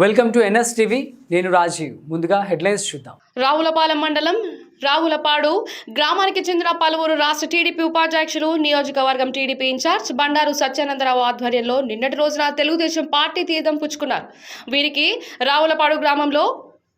Welcome to NS TV నేను రాజీవ్. ముందుగా headlines చూద్దాం. రావులపాలెం మండలం రావులపాడు గ్రామానికి చెందిన పలువురు రాష్ట్ర టీడీపీ ఉపాధ్యక్షులు నియోజకవర్గం టీడీపీ ఇన్ఛార్జ్ బండారు సత్యానందరావు ఆధ్వర్యంలో నిన్నటి రోజున తెలుగుదేశం పార్టీ తీర్థం పుచ్చుకున్నారు. వీరికి రావులపాడు గ్రామంలో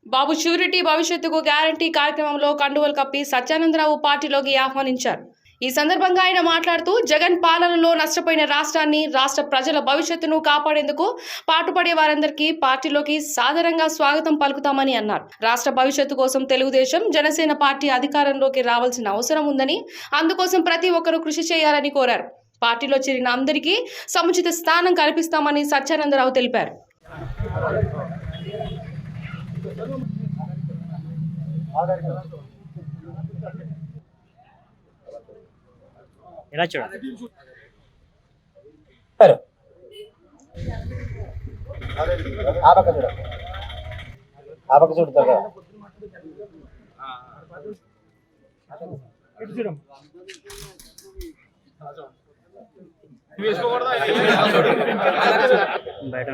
బాబు షూరిటీ భవిష్యత్తుకు గ్యారంటీ కార్యక్రమంలో కండువలు కప్పి సత్యానందరావు పార్టీలోకి ఆహ్వానించారు. ఈ సందర్భంగా ఆయన మాట్లాడుతూ జగన్ పాలనలో నష్టపోయిన రాష్ట్రాన్ని రాష్ట్ర ప్రజల భవిష్యత్తును కాపాడేందుకు పాటుపడే వారందరికీ పార్టీలోకి సాదరంగా స్వాగతం పలుకుతామని అన్నారు. రాష్ట్ర భవిష్యత్తు కోసం తెలుగుదేశం జనసేన పార్టీ అధికారంలోకి రావాల్సిన అవసరం ఉందని అందుకోసం ప్రతి ఒక్కరూ కృషి చేయాలని కోరారు. పార్టీలో చేరిన అందరికీ సముచిత స్థానం కల్పిస్తామని సత్యానందరావు తెలిపారు. ఇలా చూడండి? బయట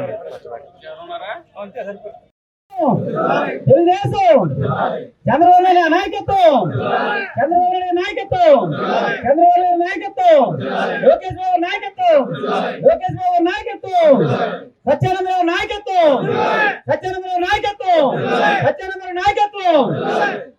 తెలుగుదేశం చంద్రబాబు నాయుడు నాయకత్వం. చంద్రబాబు నాయుడు నాయకత్వం. చంద్రబాబు నాయుడు నాయకత్వం. లోకేష్ బాబు నాయకత్వం. లోకేష్ బాబు నాయకత్వం. సత్యానందరావు నాయకత్వం. సత్యానందరావు నాయకత్వం. సత్యానందరావు నాయకత్వం.